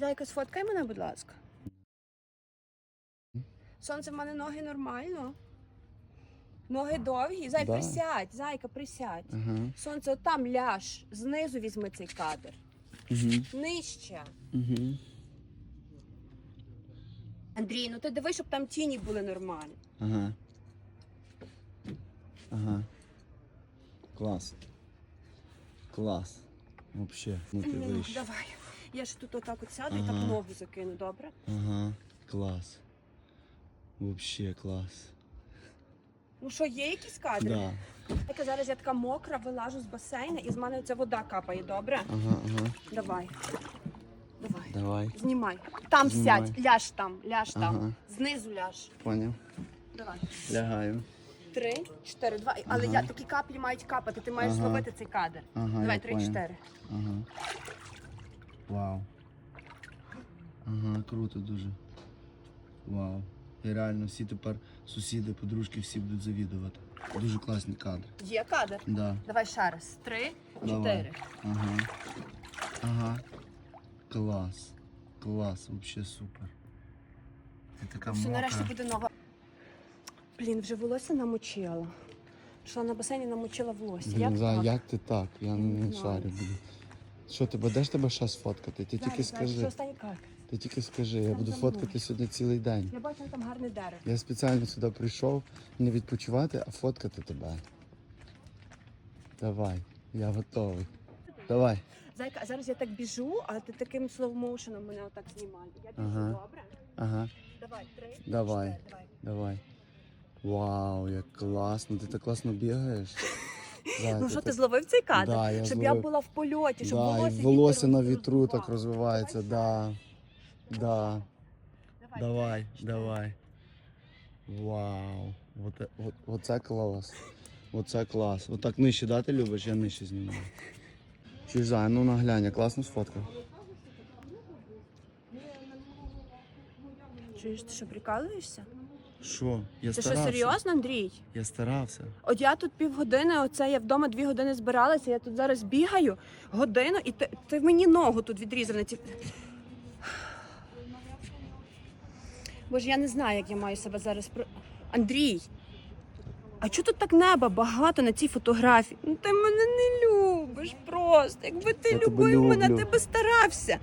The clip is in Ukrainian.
Зайка, сфоткай мене, будь ласка. Сонце, в мене ноги нормально. Ноги довгі. Зай, Да. присядь, зайка, присядь. Ага. Сонце, от там ляж. Знизу візьми цей кадр. Угу. Нижче. Угу. Андрій, ну ти диви, щоб там тіні були нормальні. Ага. Ага. Клас. Клас. Вообще. Ну ти Ну. Давай. Я ж тут отак от сяду і Ага. так ногу закину, добре? Ага. Клас. Вообще клас. Ну що, є якісь кадри? Да. Така зараз я така мокра, вилажу з басейна і з мене ця вода капає, добре? Ага, ага. Давай. Давай. Давай. Знімай. Там Знімай. сядь, ляж там, ляж там. Ага. Знизу ляж. Поняв. Давай. Лягаю. Три, чотири, два. Але Ага. я такі каплі мають капати, ти маєш Ага. зловити цей кадр. Ага. Давай, я три, поняв. чотири. Ага. Вау. Ага, круто дуже. Вау. І реально всі тепер сусіди, подружки всі будуть завідувати. Дуже класні кадри. Є кадр. Да. Давай ще раз. Три, Давай. чотири. Ага. Ага. Клас. Клас, вообще супер. Ти така Все, нарешті буде нова. Блін, вже волосся намочила. Що на басейні намочила волосся. Блін, Як за, так? як ти так? Я не Не шарю буду. Що ти будеш тебе ще сфоткати? Ти тільки Зараз, зараз, скажи. Ти тільки скажи, я буду фоткати сьогодні цілий день. Я бачу там гарне дерево. Я спеціально сюди прийшов не відпочивати, а фоткати тебе. Давай, я готовий. Давай. Зайка, зараз я так біжу, а ти таким слоу-моушеном мене отак знімай. Я біжу, Ага. добре? Ага, Давай, три, Давай. чотири, давай. давай. Вау, як класно. Ти так класно бігаєш. Ну що ти зловив цей кадр? Да, я щоб я була в польоті, щоб да, волосся, волосся на вітру так розвивається. Да. Да. Давай, Давай. Вау. Оце, от, оце клас. Оце клас. Отак нижче, да, ти любиш? Я нижче знімаю. Зай, ну наглянь, я класно сфоткав. Чуєш, ти що прикалуєшся? Що? Я Ти що старався. серйозно, Андрій? Я старався. От я тут півгодини, оце я вдома дві години збиралася, я тут зараз бігаю годину, і ти, ти мені ногу тут відрізав на ті. Боже, я не знаю, як я маю себе зараз про. Андрій! А чого тут так неба багато на цій фотографії? Ну ти мене не любиш просто. Якби ти Я тебе любив мене, люблю. ти би старався.